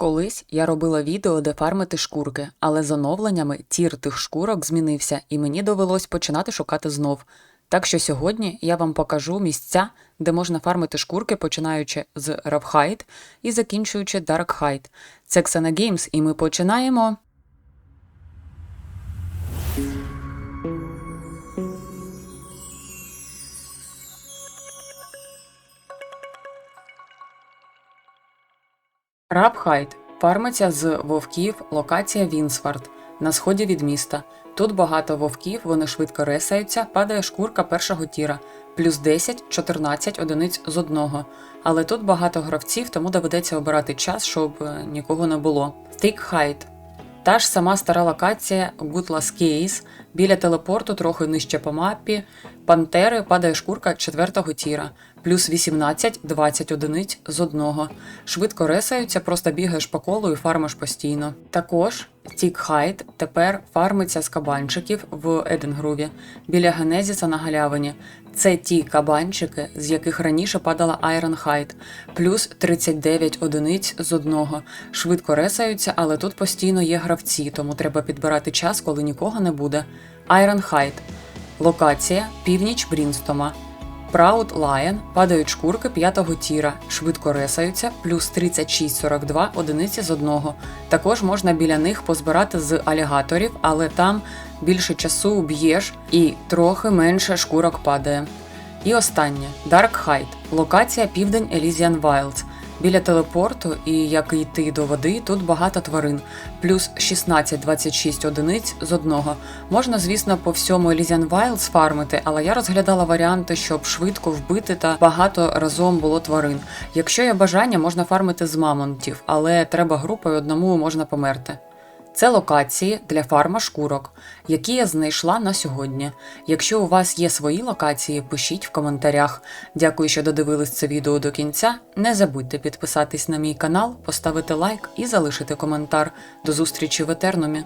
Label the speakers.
Speaker 1: Колись я робила відео, де фармити шкурки, але з оновленнями тір тих шкурок змінився, і мені довелось починати шукати знов. Так що сьогодні я вам покажу місця, де можна фармити шкурки, починаючи з Равхайт і закінчуючи Даркхайт. Це Xena Games, і ми починаємо. Рабхайт фармиться з вовків, локація Вінсфард на сході від міста. Тут багато вовків, вони швидко ресаються, падає шкурка першого тіра, плюс 10-14 одиниць з одного. Але тут багато гравців, тому доведеться обирати час, щоб е, нікого не було. Стейкхайт та ж сама стара локація Гутлас Кейс, біля телепорту, трохи нижче по мапі. Пантери падає шкурка четвертого тіра, плюс 18-20 одиниць з одного. Швидко ресаються, просто бігаєш по колу і фармиш постійно. Також Стікхайт тепер фармиться з кабанчиків в Еденгруві біля Генезіса на галявині. Це ті кабанчики, з яких раніше падала Айронхайт, плюс 39 одиниць з одного. Швидко ресаються, але тут постійно є гравці, тому треба підбирати час, коли нікого не буде. Айронхайт. Локація північ Брінстома. Proud Lion падають шкурки п'ятого тіра, швидко ресаються, плюс 36-42 одиниці з одного. Також можна біля них позбирати з алігаторів, але там більше часу б'єш і трохи менше шкурок падає. І останнє Dark Hide Локація Південь Elysian Wilds. Біля телепорту і як йти до води, тут багато тварин, плюс 16-26 одиниць з одного. Можна, звісно, по всьому Elysian Wilds фармити, але я розглядала варіанти, щоб швидко вбити та багато разом було тварин. Якщо є бажання, можна фармити з мамонтів, але треба групою одному можна померти. Це локації для фарма шкурок, які я знайшла на сьогодні. Якщо у вас є свої локації, пишіть в коментарях. Дякую, що додивились це відео до кінця. Не забудьте підписатись на мій канал, поставити лайк і залишити коментар. До зустрічі в Етернумі.